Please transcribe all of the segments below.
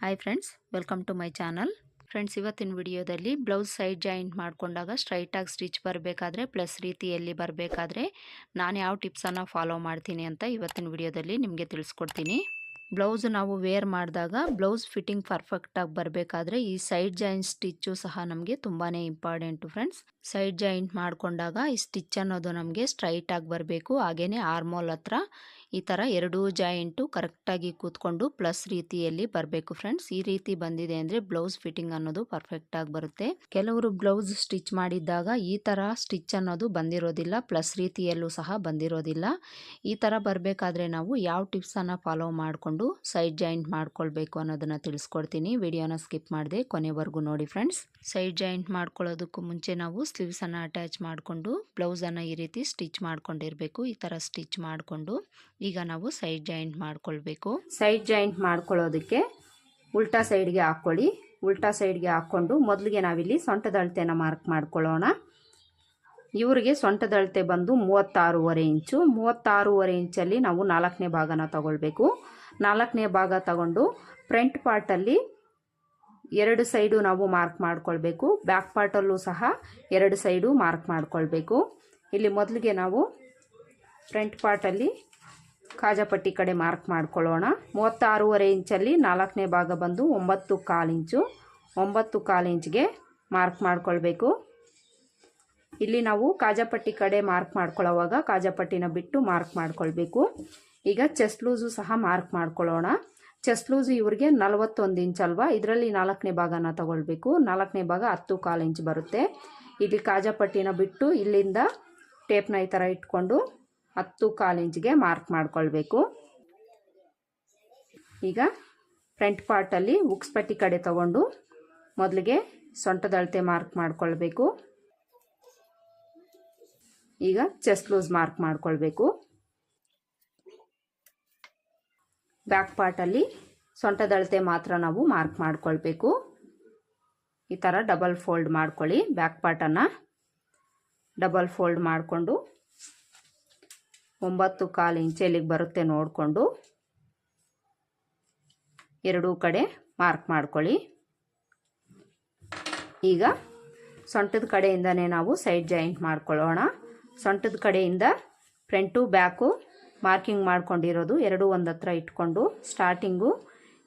Hi friends welcome to my channel friends ಇವತ್ತಿನ ವಿಡಿಯೋದಲ್ಲಿ blouse side joint ಮಾಡಿಕೊಂಡಾಗ ಸ್ಟ್ರೈಟಾಗಿ stitch ಬರಬೇಕಾದ್ರೆ ಪ್ಲಸ್ ರೀತಿಯಲ್ಲಿ ಬರಬೇಕಾದ್ರೆ ನಾನು ಯಾವ ಟಿಪ್ಸನ್ನು ಫಾಲೋ ಮಾಡ್ತೀನಿ ಅಂತ ಇವತ್ತಿನ ವಿಡಿಯೋದಲ್ಲಿ ನಿಮಗೆ ತಿಳಿಸ್ಕೊಡ್ತೀನಿ. ಬ್ಲೌಸ್ ನಾವು ವೇರ್ ಮಾಡಿದಾಗ ಬ್ಲೌಸ್ ಫಿಟ್ಟಿಂಗ್ ಪರ್ಫೆಕ್ಟಾಗಿ ಬರಬೇಕಾದ್ರೆ ಈ ಸೈಡ್ ಜಾಯಿಂಟ್ ಸ್ಟಿಚ್ಚು ಸಹ ನಮಗೆ ತುಂಬಾ ಇಂಪಾರ್ಟೆಂಟು ಫ್ರೆಂಡ್ಸ್ ಸೈಡ್ ಜಾಯಿಂಟ್ ಮಾಡಿಕೊಂಡಾಗ ಈ ಸ್ಟಿಚ್ ಅನ್ನೋದು ನಮಗೆ ಸ್ಟ್ರೈಟಾಗಿ ಬರಬೇಕು ಹಾಗೆಯೇ ಆರ್ಮೋಲ್ ಹತ್ರ ಈ ಥರ ಎರಡೂ ಜಾಯಿಂಟು ಕರೆಕ್ಟಾಗಿ ಕೂತ್ಕೊಂಡು ಪ್ಲಸ್ ರೀತಿಯಲ್ಲಿ ಬರಬೇಕು ಫ್ರೆಂಡ್ಸ್. ಈ ರೀತಿ ಬಂದಿದೆ ಅಂದರೆ ಬ್ಲೌಸ್ ಫಿಟ್ಟಿಂಗ್ ಅನ್ನೋದು ಪರ್ಫೆಕ್ಟಾಗಿ ಬರುತ್ತೆ. ಕೆಲವರು ಬ್ಲೌಸ್ ಸ್ಟಿಚ್ ಮಾಡಿದ್ದಾಗ ಈ ಥರ ಸ್ಟಿಚ್ ಅನ್ನೋದು ಬಂದಿರೋದಿಲ್ಲ, ಪ್ಲಸ್ ರೀತಿಯಲ್ಲೂ ಸಹ ಬಂದಿರೋದಿಲ್ಲ. ಈ ಥರ ಬರಬೇಕಾದ್ರೆ ನಾವು ಯಾವ ಟಿಪ್ಸನ್ನು ಫಾಲೋ ಮಾಡಿಕೊಂಡು ಸೈಡ್ ಜಾಯಿಂಟ್ ಮಾಡ್ಕೊಳ್ಬೇಕು ಅನ್ನೋದನ್ನು ತಿಳಿಸ್ಕೊಡ್ತೀನಿ. ವಿಡಿಯೋನ ಸ್ಕಿಪ್ ಮಾಡಿದೆ ಕೊನೆವರೆಗೂ ನೋಡಿ ಫ್ರೆಂಡ್ಸ್. ಸೈಡ್ ಜಾಯಿಂಟ್ ಮಾಡ್ಕೊಳ್ಳೋದಕ್ಕೂ ಮುಂಚೆ ನಾವು ಸ್ಲೀವ್ಸನ್ನು ಅಟ್ಯಾಚ್ ಮಾಡಿಕೊಂಡು ಬ್ಲೌಸನ್ನು ಈ ರೀತಿ ಸ್ಟಿಚ್ ಮಾಡ್ಕೊಂಡಿರಬೇಕು, ಈ ಥರ ಸ್ಟಿಚ್ ಮಾಡಿಕೊಂಡು ಈಗ ನಾವು ಸೈಡ್ ಜಾಯಿಂಟ್ ಮಾಡ್ಕೊಳ್ಬೇಕು. ಸೈಡ್ ಜಾಯಿಂಟ್ ಮಾಡ್ಕೊಳ್ಳೋದಕ್ಕೆ ಉಲ್ಟಾ ಸೈಡ್ಗೆ ಹಾಕ್ಕೊಳ್ಳಿ. ಉಲ್ಟಾ ಸೈಡ್ಗೆ ಹಾಕ್ಕೊಂಡು ಮೊದಲಿಗೆ ನಾವಿಲ್ಲಿ ಸೊಂಟದ ಅಳತೆನ ಮಾರ್ಕ್ ಮಾಡ್ಕೊಳ್ಳೋಣ. ಇವರಿಗೆ ಸೊಂಟದ ಅಳತೆ ಬಂದು ಮೂವತ್ತಾರೂವರೆ ಇಂಚು. ಮೂವತ್ತಾರೂವರೆ ಇಂಚಲ್ಲಿ ನಾವು ನಾಲ್ಕನೇ ಭಾಗನ ತಗೊಳ್ಬೇಕು. ನಾಲ್ಕನೇ ಭಾಗ ತಗೊಂಡು ಫ್ರಂಟ್ ಪಾರ್ಟಲ್ಲಿ ಎರಡು ಸೈಡು ನಾವು ಮಾರ್ಕ್ ಮಾಡಿಕೊಳ್ಬೇಕು. ಬ್ಯಾಕ್ ಪಾರ್ಟಲ್ಲೂ ಸಹ ಎರಡು ಸೈಡು ಮಾರ್ಕ್ ಮಾಡಿಕೊಳ್ಬೇಕು. ಇಲ್ಲಿ ಮೊದಲಿಗೆ ನಾವು ಫ್ರಂಟ್ ಪಾರ್ಟಲ್ಲಿ ಕಾಜಾಪಟ್ಟಿ ಕಡೆ ಮಾರ್ಕ್ ಮಾಡ್ಕೊಳ್ಳೋಣ. ಮೂವತ್ತಾರೂವರೆ ಇಂಚಲ್ಲಿ ನಾಲ್ಕನೇ ಭಾಗ ಬಂದು ಒಂಬತ್ತು ಕಾಲು ಇಂಚು ಒಂಬತ್ತು ಕಾಲು ಇಂಚ್ಗೆ ಮಾರ್ಕ್ ಮಾಡಿಕೊಳ್ಬೇಕು. ಇಲ್ಲಿ ನಾವು ಕಾಜಾಪಟ್ಟಿ ಕಡೆ ಮಾರ್ಕ್ ಮಾಡ್ಕೊಳ್ಳೋವಾಗ ಕಾಜಾಪಟ್ಟಿನ ಬಿಟ್ಟು ಮಾರ್ಕ್ ಮಾಡಿಕೊಳ್ಬೇಕು. ಈಗ ಚೆಸ್ಟ್ ಲೂಸು ಸಹ ಮಾರ್ಕ್ ಮಾಡ್ಕೊಳ್ಳೋಣ. ಚೆಸ್ಟ್ ಲೂಸ್ ಇವ್ರಿಗೆ ನಲವತ್ತೊಂದು ಇಂಚ್ ಅಲ್ವಾ? ಇದರಲ್ಲಿ ನಾಲ್ಕನೇ ಭಾಗನ ತಗೊಳ್ಬೇಕು. ನಾಲ್ಕನೇ ಭಾಗ ಹತ್ತು ಕಾಲು ಇಂಚ್ ಬರುತ್ತೆ. ಇಲ್ಲಿ ಕಾಜಾಪಟ್ಟಿನ ಬಿಟ್ಟು ಇಲ್ಲಿಂದ ಟೇಪ್ನ ಈ ಥರ ಇಟ್ಕೊಂಡು ಹತ್ತು ಕಾಲು ಇಂಚ್ಗೆ ಮಾರ್ಕ್ ಮಾಡ್ಕೊಳ್ಬೇಕು. ಈಗ ಫ್ರಂಟ್ ಪಾರ್ಟಲ್ಲಿ ಉಕ್ಸ್ ಪಟ್ಟಿ ಕಡೆ ತಗೊಂಡು ಮೊದಲಿಗೆ ಸೊಂಟದ ಅಳತೆ ಮಾರ್ಕ್ ಮಾಡ್ಕೊಳ್ಬೇಕು. ಈಗ ಚೆಸ್ಟ್ ಲೂಸ್ ಮಾರ್ಕ್ ಮಾಡ್ಕೊಳ್ಬೇಕು. ಬ್ಯಾಕ್ ಪಾರ್ಟಲ್ಲಿ ಸೊಂಟದ ಅಳತೆ ಮಾತ್ರ ನಾವು ಮಾರ್ಕ್ ಮಾಡ್ಕೊಳ್ಬೇಕು. ಈ ಥರ ಡಬಲ್ ಫೋಲ್ಡ್ ಮಾಡ್ಕೊಳ್ಳಿ. ಬ್ಯಾಕ್ ಪಾರ್ಟನ್ನು ಡಬಲ್ ಫೋಲ್ಡ್ ಮಾಡಿಕೊಂಡು ಒಂಬತ್ತು ಕಾಲು ಇಂಚೆಲಿಗೆ ಬರುತ್ತೆ ನೋಡಿಕೊಂಡು ಎರಡೂ ಕಡೆ ಮಾರ್ಕ್ ಮಾಡ್ಕೊಳ್ಳಿ. ಈಗ ಸೊಂಟದ ಕಡೆಯಿಂದನೇ ನಾವು ಸೈಡ್ ಜಾಯಿಂಟ್ ಮಾಡ್ಕೊಳ್ಳೋಣ. ಸೊಂಟದ ಕಡೆಯಿಂದ ಫ್ರಂಟು ಬ್ಯಾಕು ಮಾರ್ಕಿಂಗ್ ಮಾಡ್ಕೊಂಡಿರೋದು ಎರಡು ಒಂದು ಹತ್ರ ಇಟ್ಕೊಂಡು ಸ್ಟಾರ್ಟಿಂಗು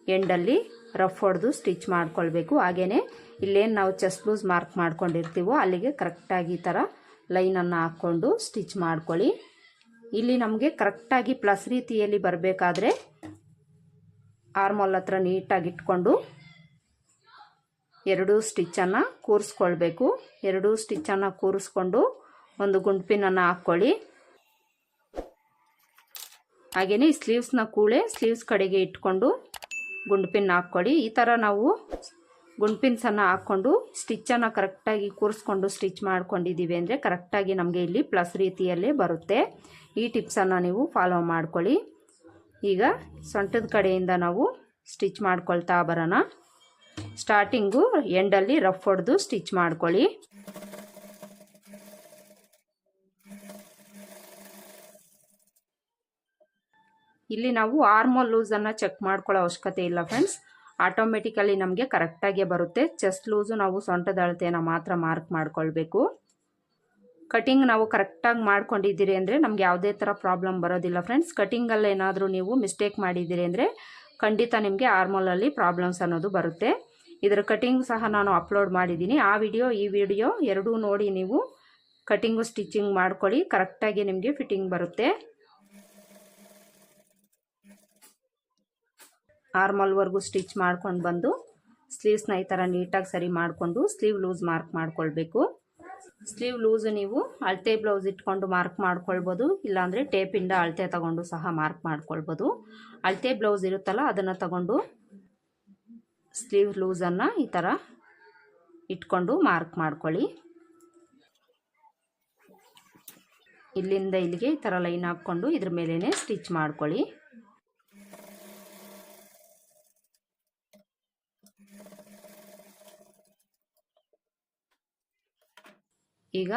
ಎಂಡಲ್ಲಿ ರಫ್ ಹೊಡೆದು ಸ್ಟಿಚ್ ಮಾಡ್ಕೊಳ್ಬೇಕು. ಹಾಗೆಯೇ ಇಲ್ಲೇನು ನಾವು ಚೆಸ್ಟ್ ಲೂಸ್ ಮಾರ್ಕ್ ಮಾಡ್ಕೊಂಡಿರ್ತೀವೋ ಅಲ್ಲಿಗೆ ಕರೆಕ್ಟಾಗಿ ಈ ಥರ ಲೈನನ್ನು ಹಾಕ್ಕೊಂಡು ಸ್ಟಿಚ್ ಮಾಡ್ಕೊಳ್ಳಿ. ಇಲ್ಲಿ ನಮಗೆ ಕರೆಕ್ಟಾಗಿ ಪ್ಲಸ್ ರೀತಿಯಲ್ಲಿ ಬರಬೇಕಾದ್ರೆ ಆರ್ಮೋಲ್ ಹತ್ರ ನೀಟಾಗಿ ಇಟ್ಕೊಂಡು ಎರಡೂ ಸ್ಟಿಚ್ಚನ್ನು ಕೂರಿಸ್ಕೊಳ್ಬೇಕು. ಎರಡೂ ಸ್ಟಿಚ್ಚನ್ನು ಕೂರಿಸ್ಕೊಂಡು ಒಂದು ಗುಂಡ್ಪಿನನ್ನು ಹಾಕ್ಕೊಳ್ಳಿ. ಹಾಗೆಯೇ ಸ್ಲೀವ್ಸ್ನ ಕೂಳೆ ಸ್ಲೀವ್ಸ್ ಕಡೆಗೆ ಇಟ್ಕೊಂಡು ಗುಂಡ್ಪಿನ್ ಹಾಕ್ಕೊಳ್ಳಿ. ಈ ಥರ ನಾವು ಗುಂಡ್ಪಿನ್ಸನ್ನು ಹಾಕ್ಕೊಂಡು ಸ್ಟಿಚ್ಚನ್ನು ಕರೆಕ್ಟಾಗಿ ಕೂರಿಸ್ಕೊಂಡು ಸ್ಟಿಚ್ ಮಾಡ್ಕೊಂಡಿದ್ದೀವಿ ಅಂದರೆ ಕರೆಕ್ಟಾಗಿ ನಮಗೆ ಇಲ್ಲಿ ಪ್ಲಸ್ ರೀತಿಯಲ್ಲೇ ಬರುತ್ತೆ. ಈ ಟಿಪ್ಸನ್ನು ನೀವು ಫಾಲೋ ಮಾಡ್ಕೊಳ್ಳಿ. ಈಗ ಸೊಂಟದ ಕಡೆಯಿಂದ ನಾವು ಸ್ಟಿಚ್ ಮಾಡ್ಕೊಳ್ತಾ ಬರೋಣ. ಸ್ಟಾರ್ಟಿಂಗು ಎಂಡಲ್ಲಿ ರಫ್ ಹೊಡೆದು ಸ್ಟಿಚ್ ಮಾಡ್ಕೊಳ್ಳಿ. ಇಲ್ಲಿ ನಾವು ಆರ್ಮೋಲ್ ಲೂಸನ್ನು ಚೆಕ್ ಮಾಡ್ಕೊಳ್ಳೋ ಅವಶ್ಯಕತೆ ಇಲ್ಲ ಫ್ರೆಂಡ್ಸ್ ಆಟೋಮೆಟಿಕಲಿ ನಮಗೆ ಕರೆಕ್ಟಾಗೇ ಬರುತ್ತೆ. ಚೆಸ್ಟ್ ಲೂಸು ನಾವು ಸೊಂಟದ ಅಳತೆಯನ್ನು ಮಾತ್ರ ಮಾರ್ಕ್ ಮಾಡ್ಕೊಳ್ಬೇಕು. ಕಟಿಂಗ್ ನಾವು ಕರೆಕ್ಟಾಗಿ ಮಾಡ್ಕೊಂಡಿದ್ದೀರಿ ಅಂದರೆ ನಮ್ಗೆ ಯಾವುದೇ ಥರ ಪ್ರಾಬ್ಲಮ್ ಬರೋದಿಲ್ಲ ಫ್ರೆಂಡ್ಸ್ ಕಟಿಂಗಲ್ಲಿ ಏನಾದರೂ ನೀವು ಮಿಸ್ಟೇಕ್ ಮಾಡಿದ್ದೀರಿ ಅಂದರೆ ಖಂಡಿತ ನಿಮಗೆ ಆರ್ಮೋಲಲ್ಲಿ ಪ್ರಾಬ್ಲಮ್ಸ್ ಅನ್ನೋದು ಬರುತ್ತೆ. ಇದರ ಕಟಿಂಗ್ ಸಹ ನಾನು ಅಪ್ಲೋಡ್ ಮಾಡಿದ್ದೀನಿ. ಆ ವಿಡಿಯೋ ಈ ವಿಡಿಯೋ ಎರಡೂ ನೋಡಿ ನೀವು ಕಟಿಂಗು ಸ್ಟಿಚಿಂಗ್ ಮಾಡ್ಕೊಳ್ಳಿ. ಕರೆಕ್ಟಾಗಿ ನಿಮಗೆ ಫಿಟ್ಟಿಂಗ್ ಬರುತ್ತೆ. ಆರ್ಮಲ್ವರೆಗೂ ಸ್ಟಿಚ್ ಮಾಡ್ಕೊಂಡು ಬಂದು ಸ್ಲೀವ್ಸ್ನ ಈ ಥರ ನೀಟಾಗಿ ಸರಿ ಮಾಡಿಕೊಂಡು ಸ್ಲೀವ್ ಲೂಸ್ ಮಾರ್ಕ್ ಮಾಡ್ಕೊಳ್ಬೇಕು. ಸ್ಲೀವ್ ಲೂಸು ನೀವು ಅಳತೆ ಬ್ಲೌಸ್ ಇಟ್ಕೊಂಡು ಮಾರ್ಕ್ ಮಾಡ್ಕೊಳ್ಬೋದು, ಇಲ್ಲಾಂದರೆ ಟೇಪಿಂದ ಅಳತೆ ತಗೊಂಡು ಸಹ ಮಾರ್ಕ್ ಮಾಡ್ಕೊಳ್ಬೋದು. ಅಳತೆ ಬ್ಲೌಸ್ ಇರುತ್ತಲ್ಲ, ಅದನ್ನು ತಗೊಂಡು ಸ್ಲೀವ್ ಲೂಸನ್ನು ಈ ಥರ ಇಟ್ಕೊಂಡು ಮಾರ್ಕ್ ಮಾಡ್ಕೊಳ್ಳಿ. ಇಲ್ಲಿಂದ ಇಲ್ಲಿಗೆ ಈ ಥರ ಲೈನ್ ಹಾಕ್ಕೊಂಡು ಇದ್ರ ಮೇಲೇ ಸ್ಟಿಚ್ ಮಾಡ್ಕೊಳ್ಳಿ. ಈಗ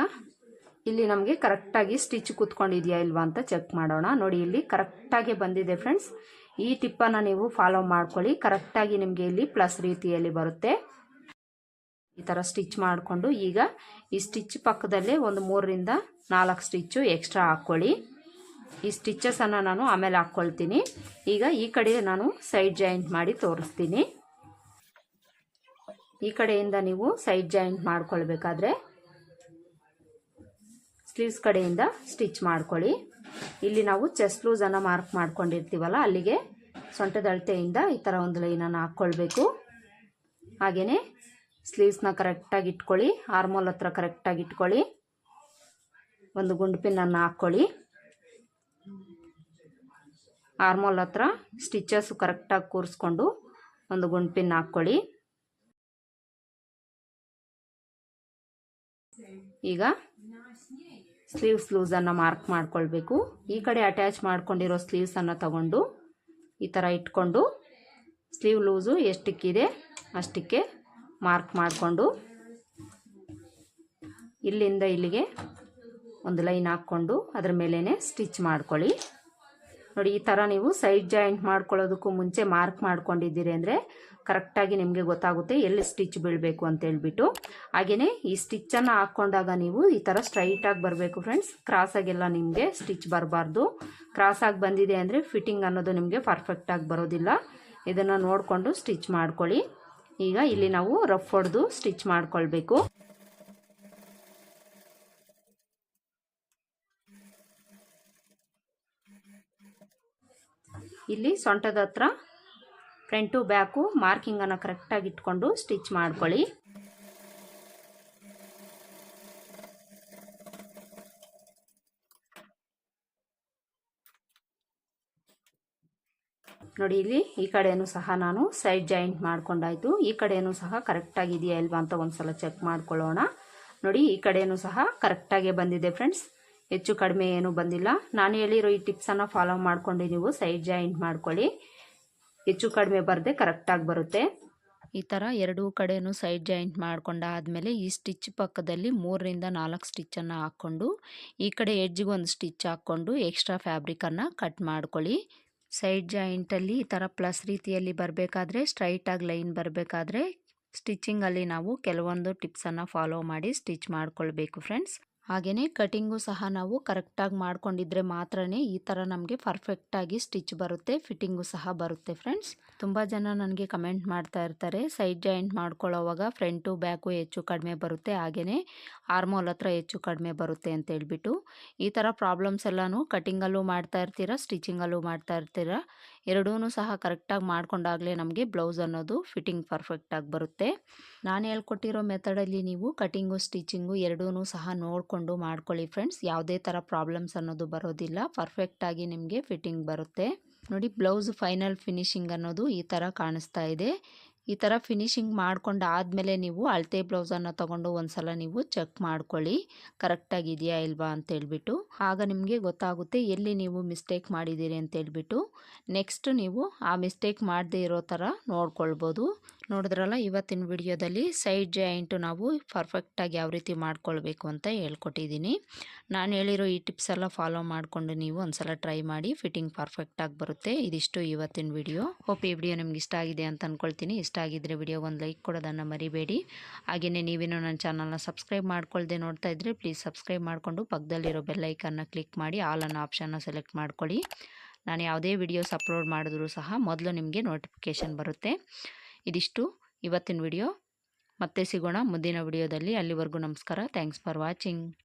ಇಲ್ಲಿ ನಮಗೆ ಕರೆಕ್ಟಾಗಿ ಸ್ಟಿಚ್ ಕೂತ್ಕೊಂಡಿದೆಯಾ ಇಲ್ವಾ ಅಂತ ಚೆಕ್ ಮಾಡೋಣ. ನೋಡಿ, ಇಲ್ಲಿ ಕರೆಕ್ಟಾಗಿ ಬಂದಿದೆ ಫ್ರೆಂಡ್ಸ್. ಈ ಟಿಪ್ಪನ್ನು ನೀವು ಫಾಲೋ ಮಾಡ್ಕೊಳ್ಳಿ. ಕರೆಕ್ಟಾಗಿ ನಿಮಗೆ ಇಲ್ಲಿ ಪ್ಲಸ್ ರೀತಿಯಲ್ಲಿ ಬರುತ್ತೆ. ಈ ಥರ ಸ್ಟಿಚ್ ಮಾಡಿಕೊಂಡು ಈಗ ಈ ಸ್ಟಿಚ್ ಪಕ್ಕದಲ್ಲೇ ಒಂದು ಮೂರರಿಂದ ನಾಲ್ಕು ಸ್ಟಿಚ್ಚು ಎಕ್ಸ್ಟ್ರಾ ಹಾಕ್ಕೊಳ್ಳಿ. ಈ ಸ್ಟಿಚ್ಚಸನ್ನು ನಾನು ಆಮೇಲೆ ಹಾಕ್ಕೊಳ್ತೀನಿ. ಈಗ ಈ ಕಡೆ ನಾನು ಸೈಡ್ ಜಾಯಿಂಟ್ ಮಾಡಿ ತೋರಿಸ್ತೀನಿ. ಈ ಕಡೆಯಿಂದ ನೀವು ಸೈಡ್ ಜಾಯಿಂಟ್ ಮಾಡ್ಕೊಳ್ಬೇಕಾದ್ರೆ ಸ್ಲೀವ್ಸ್ ಕಡೆಯಿಂದ ಸ್ಟಿಚ್ ಮಾಡ್ಕೊಳ್ಳಿ. ಇಲ್ಲಿ ನಾವು ಚೆಸ್ಟ್ ಲೂಸನ್ನು ಮಾರ್ಕ್ ಮಾಡ್ಕೊಂಡಿರ್ತೀವಲ್ಲ, ಅಲ್ಲಿಗೆ ಸೊಂಟದ ಅಳತೆಯಿಂದ ಈ ಥರ ಒಂದು ಲೈನನ್ನು ಹಾಕ್ಕೊಳ್ಬೇಕು. ಹಾಗೆಯೇ ಸ್ಲೀವ್ಸ್ನ ಕರೆಕ್ಟಾಗಿ ಇಟ್ಕೊಳ್ಳಿ ಆರ್ಮೋಲ್ ಹತ್ರ ಕರೆಕ್ಟಾಗಿ ಇಟ್ಕೊಳ್ಳಿ. ಒಂದು ಗುಂಡು ಪಿನ್ನನ್ನು ಹಾಕ್ಕೊಳ್ಳಿ. ಆರ್ಮೋಲ್ ಹತ್ರ ಸ್ಟಿಚಸ್ ಕರೆಕ್ಟಾಗಿ ಕೂರಿಸ್ಕೊಂಡು ಒಂದು ಗುಂಡು ಪಿನ್ ಹಾಕ್ಕೊಳ್ಳಿ. ಈಗ ಸ್ಲೀವ್ಸ್ ಲೂಸನ್ನು ಮಾರ್ಕ್ ಮಾಡ್ಕೊಳ್ಬೇಕು. ಈ ಕಡೆ ಅಟ್ಯಾಚ್ ಮಾಡ್ಕೊಂಡಿರೋ ಸ್ಲೀವ್ಸನ್ನು ತಗೊಂಡು ಈ ಥರ ಇಟ್ಕೊಂಡು ಸ್ಲೀವ್ ಲೂಸು ಎಷ್ಟಕ್ಕಿದೆ ಅಷ್ಟಕ್ಕೆ ಮಾರ್ಕ್ ಮಾಡಿಕೊಂಡು ಇಲ್ಲಿಂದ ಇಲ್ಲಿಗೆ ಒಂದು ಲೈನ್ ಹಾಕ್ಕೊಂಡು ಅದ್ರ ಮೇಲೇ ಸ್ಟಿಚ್ ಮಾಡ್ಕೊಳ್ಳಿ. ನೋಡಿ, ಈ ಥರ ನೀವು ಸೈಡ್ ಜಾಯಿಂಟ್ ಮಾಡ್ಕೊಳ್ಳೋದಕ್ಕೂ ಮುಂಚೆ ಮಾರ್ಕ್ ಮಾಡ್ಕೊಂಡಿದ್ದೀರಿ ಅಂದರೆ ಕರೆಕ್ಟಾಗಿ ನಿಮಗೆ ಗೊತ್ತಾಗುತ್ತೆ ಎಲ್ಲಿ ಸ್ಟಿಚ್ ಬೀಳಬೇಕು ಅಂತ ಹೇಳ್ಬಿಟ್ಟು. ಹಾಗೆಯೇ ಈ ಸ್ಟಿಚ್ಚನ್ನು ಹಾಕ್ಕೊಂಡಾಗ ನೀವು ಈ ಥರ ಸ್ಟ್ರೈಟಾಗಿ ಬರಬೇಕು ಫ್ರೆಂಡ್ಸ್ ಕ್ರಾಸಾಗೆಲ್ಲ ನಿಮಗೆ ಸ್ಟಿಚ್ ಬರಬಾರ್ದು. ಕ್ರಾಸಾಗಿ ಬಂದಿದೆ ಅಂದರೆ ಫಿಟ್ಟಿಂಗ್ ಅನ್ನೋದು ನಿಮಗೆ ಪರ್ಫೆಕ್ಟಾಗಿ ಬರೋದಿಲ್ಲ. ಇದನ್ನು ನೋಡಿಕೊಂಡು ಸ್ಟಿಚ್ ಮಾಡ್ಕೊಳ್ಳಿ. ಈಗ ಇಲ್ಲಿ ನಾವು ರಫ್ ಹೊಡೆದು ಸ್ಟಿಚ್ ಮಾಡ್ಕೊಳ್ಬೇಕು. ಇಲ್ಲಿ ಸೊಂಟದ ಹತ್ರ ಫ್ರಂಟು ಬ್ಯಾಕು ಮಾರ್ಕಿಂಗನ್ನು ಕರೆಕ್ಟಾಗಿ ಇಟ್ಕೊಂಡು ಸ್ಟಿಚ್ ಮಾಡ್ಕೊಳ್ಳಿ. ನೋಡಿ ಇಲ್ಲಿ ಈ ಕಡೆಯೂ ಸಹ ನಾನು ಸೈಡ್ ಜಾಯಿಂಟ್ ಮಾಡ್ಕೊಂಡಾಯ್ತು. ಈ ಕಡೆಯೂ ಸಹ ಕರೆಕ್ಟಾಗಿದೆಯಾ ಇಲ್ವಾ ಅಂತ ಒಂದ್ಸಲ ಚೆಕ್ ಮಾಡ್ಕೊಳ್ಳೋಣ. ನೋಡಿ ಈ ಕಡೆಯೂ ಸಹ ಕರೆಕ್ಟಾಗೇ ಬಂದಿದೆ ಫ್ರೆಂಡ್ಸ್ ಹೆಚ್ಚು ಕಡಿಮೆ ಏನೂ ಬಂದಿಲ್ಲ. ನಾನು ಹೇಳಿರೋ ಈ ಟಿಪ್ಸನ್ನು ಫಾಲೋ ಮಾಡ್ಕೊಂಡು ನೀವು ಸೈಡ್ ಜಾಯಿಂಟ್ ಮಾಡ್ಕೊಳ್ಳಿ. ಹೆಚ್ಚು ಕಡಿಮೆ ಬರದೆ ಕರೆಕ್ಟಾಗಿ ಬರುತ್ತೆ. ಈ ಥರ ಎರಡೂ ಕಡೆಯೂ ಸೈಡ್ ಜಾಯಿಂಟ್ ಮಾಡ್ಕೊಂಡಾದಮೇಲೆ ಈ ಸ್ಟಿಚ್ ಪಕ್ಕದಲ್ಲಿ ಮೂರರಿಂದ ನಾಲ್ಕು ಸ್ಟಿಚ್ಚನ್ನು ಹಾಕ್ಕೊಂಡು, ಈ ಕಡೆ ಎಡ್ಜಿಗೆ ಒಂದು ಸ್ಟಿಚ್ ಹಾಕ್ಕೊಂಡು ಎಕ್ಸ್ಟ್ರಾ ಫ್ಯಾಬ್ರಿಕನ್ನು ಕಟ್ ಮಾಡ್ಕೊಳ್ಳಿ. ಸೈಡ್ ಜಾಯಿಂಟಲ್ಲಿ ಈ ಥರ ಪ್ಲಸ್ ರೀತಿಯಲ್ಲಿ ಬರಬೇಕಾದ್ರೆ ಸ್ಟ್ರೈಟಾಗಿ ಲೈನ್ ಬರಬೇಕಾದ್ರೆ ಸ್ಟಿಚ್ಚಿಂಗಲ್ಲಿ ನಾವು ಕೆಲವೊಂದು ಟಿಪ್ಸನ್ನು ಫಾಲೋ ಮಾಡಿ ಸ್ಟಿಚ್ ಮಾಡ್ಕೊಳ್ಬೇಕು ಫ್ರೆಂಡ್ಸ್ ಹಾಗೆಯೇ ಕಟಿಂಗು ಸಹ ನಾವು ಕರೆಕ್ಟಾಗಿ ಮಾಡ್ಕೊಂಡಿದ್ರೆ ಮಾತ್ರನೇ ಈ ಥರ ನಮಗೆ ಪರ್ಫೆಕ್ಟಾಗಿ ಸ್ಟಿಚ್ ಬರುತ್ತೆ, ಫಿಟ್ಟಿಂಗು ಸಹ ಬರುತ್ತೆ ಫ್ರೆಂಡ್ಸ್. ತುಂಬ ಜನ ನನಗೆ ಕಮೆಂಟ್ ಮಾಡ್ತಾ ಇರ್ತಾರೆ, ಸೈಡ್ ಜಾಯಿಂಟ್ ಮಾಡ್ಕೊಳ್ಳೋವಾಗ ಫ್ರಂಟು ಬ್ಯಾಕು ಹೆಚ್ಚು ಕಡಿಮೆ ಬರುತ್ತೆ ಹಾಗೆಯೇ ಆರ್ಮೋಲ್ ಹತ್ರ ಹೆಚ್ಚು ಕಡಿಮೆ ಬರುತ್ತೆ ಅಂತ ಹೇಳ್ಬಿಟ್ಟು. ಈ ಥರ ಪ್ರಾಬ್ಲಮ್ಸ್ ಎಲ್ಲನೂ ಕಟಿಂಗಲ್ಲೂ ಮಾಡ್ತಾ ಇರ್ತೀರ, ಸ್ಟಿಚಿಂಗಲ್ಲೂ ಮಾಡ್ತಾ ಇರ್ತೀರ? ಎರಡೂ ಸಹ ಕರೆಕ್ಟಾಗಿ ಮಾಡ್ಕೊಂಡಾಗಲೇ ನಮಗೆ ಬ್ಲೌಸ್ ಅನ್ನೋದು ಫಿಟ್ಟಿಂಗ್ ಪರ್ಫೆಕ್ಟಾಗಿ ಬರುತ್ತೆ. ನಾನು ಹೇಳ್ಕೊಟ್ಟಿರೋ ಮೆಥಡಲ್ಲಿ ನೀವು ಕಟಿಂಗು, ಸ್ಟಿಚಿಂಗು ಎರಡೂ ಸಹ ನೋಡಿಕೊಂಡು ಮಾಡ್ಕೊಳ್ಳಿ ಫ್ರೆಂಡ್ಸ್. ಯಾವುದೇ ಥರ ಪ್ರಾಬ್ಲಮ್ಸ್ ಅನ್ನೋದು ಬರೋದಿಲ್ಲ. ಪರ್ಫೆಕ್ಟಾಗಿ ನಿಮಗೆ ಫಿಟ್ಟಿಂಗ್ ಬರುತ್ತೆ. ನೋಡಿ ಬ್ಲೌಸ್ ಫೈನಲ್ ಫಿನಿಶಿಂಗ್ ಅನ್ನೋದು ಈ ಥರ ಕಾಣಿಸ್ತಾ ಇದೆ. ಈ ಥರ ಫಿನಿಶಿಂಗ್ ಮಾಡ್ಕೊಂಡು ಆದಮೇಲೆ ನೀವು ಅಳತೆ ಬ್ಲೌಸನ್ನು ತೊಗೊಂಡು ಒಂದ್ಸಲ ನೀವು ಚೆಕ್ ಮಾಡ್ಕೊಳ್ಳಿ. ಕರೆಕ್ಟಾಗಿದೆಯಾ ಇಲ್ವಾ ಅಂತೇಳ್ಬಿಟ್ಟು ಆಗ ನಿಮಗೆ ಗೊತ್ತಾಗುತ್ತೆ ಎಲ್ಲಿ ನೀವು ಮಿಸ್ಟೇಕ್ ಮಾಡಿದ್ದೀರಿ ಅಂತೇಳ್ಬಿಟ್ಟು ನೆಕ್ಸ್ಟ್ ನೀವು ಆ ಮಿಸ್ಟೇಕ್ ಮಾಡದೇ ಇರೋ ಥರ ನೋಡ್ಕೊಳ್ಬೋದು. ನೋಡಿದ್ರಲ್ಲ ಇವತ್ತಿನ ವಿಡಿಯೋದಲ್ಲಿ ಸೈಡ್ ಜಾಯಿಂಟು ನಾವು ಪರ್ಫೆಕ್ಟಾಗಿ ಯಾವ ರೀತಿ ಮಾಡ್ಕೊಳ್ಬೇಕು ಅಂತ ಹೇಳ್ಕೊಟ್ಟಿದ್ದೀನಿ. ನಾನು ಹೇಳಿರೋ ಈ ಟಿಪ್ಸ್ ಎಲ್ಲ ಫಾಲೋ ಮಾಡಿಕೊಂಡು ನೀವು ಒಂದ್ಸಲ ಟ್ರೈ ಮಾಡಿ ಫಿಟ್ಟಿಂಗ್ ಪರ್ಫೆಕ್ಟಾಗಿ ಬರುತ್ತೆ. ಇದಿಷ್ಟು ಇವತ್ತಿನ ವಿಡಿಯೋ. ಹೋಪ್ ಈ ವಿಡಿಯೋ ನಿಮ್ಗೆ ಇಷ್ಟ ಆಗಿದೆ ಅಂತ ಅಂದ್ಕೊಳ್ತೀನಿ ಇಷ್ಟ ಆಗಿದ್ದರೆ ವಿಡಿಯೋ ಒಂದು ಲೈಕ್ ಕೊಡೋದನ್ನು ಮರಿಬೇಡಿ. ಹಾಗೆಯೇ ನೀವೇನೋ ನನ್ನ ಚಾನಲ್ನ ಸಬ್ಸ್ಕ್ರೈಬ್ ಮಾಡ್ಕೊಳ್ಳದೆ ನೋಡ್ತಾ ಇದ್ದರೆ ಪ್ಲೀಸ್ ಸಬ್ಸ್ಕ್ರೈಬ್ ಮಾಡಿಕೊಂಡು ಪಕ್ಕದಲ್ಲಿರೋ ಬೆಲ್ಲೈಕನ್ನ ಕ್ಲಿಕ್ ಮಾಡಿ ಆಲ್ ಅನ್ನೋ ಆಪ್ಷನ್ನ ಸೆಲೆಕ್ಟ್ ಮಾಡ್ಕೊಳ್ಳಿ ನಾನು ಯಾವುದೇ ವಿಡಿಯೋಸ್ ಅಪ್ಲೋಡ್ ಮಾಡಿದ್ರೂ ಸಹ ಮೊದಲು ನಿಮಗೆ ನೋಟಿಫಿಕೇಷನ್ ಬರುತ್ತೆ. ಇದಿಷ್ಟು ಇವತ್ತಿನ ವಿಡಿಯೋ. ಮತ್ತೆ ಸಿಗೋಣ ಮುಂದಿನ ವಿಡಿಯೋದಲ್ಲಿ. ಅಲ್ಲಿವರೆಗೂ ನಮಸ್ಕಾರ. Thanks for watching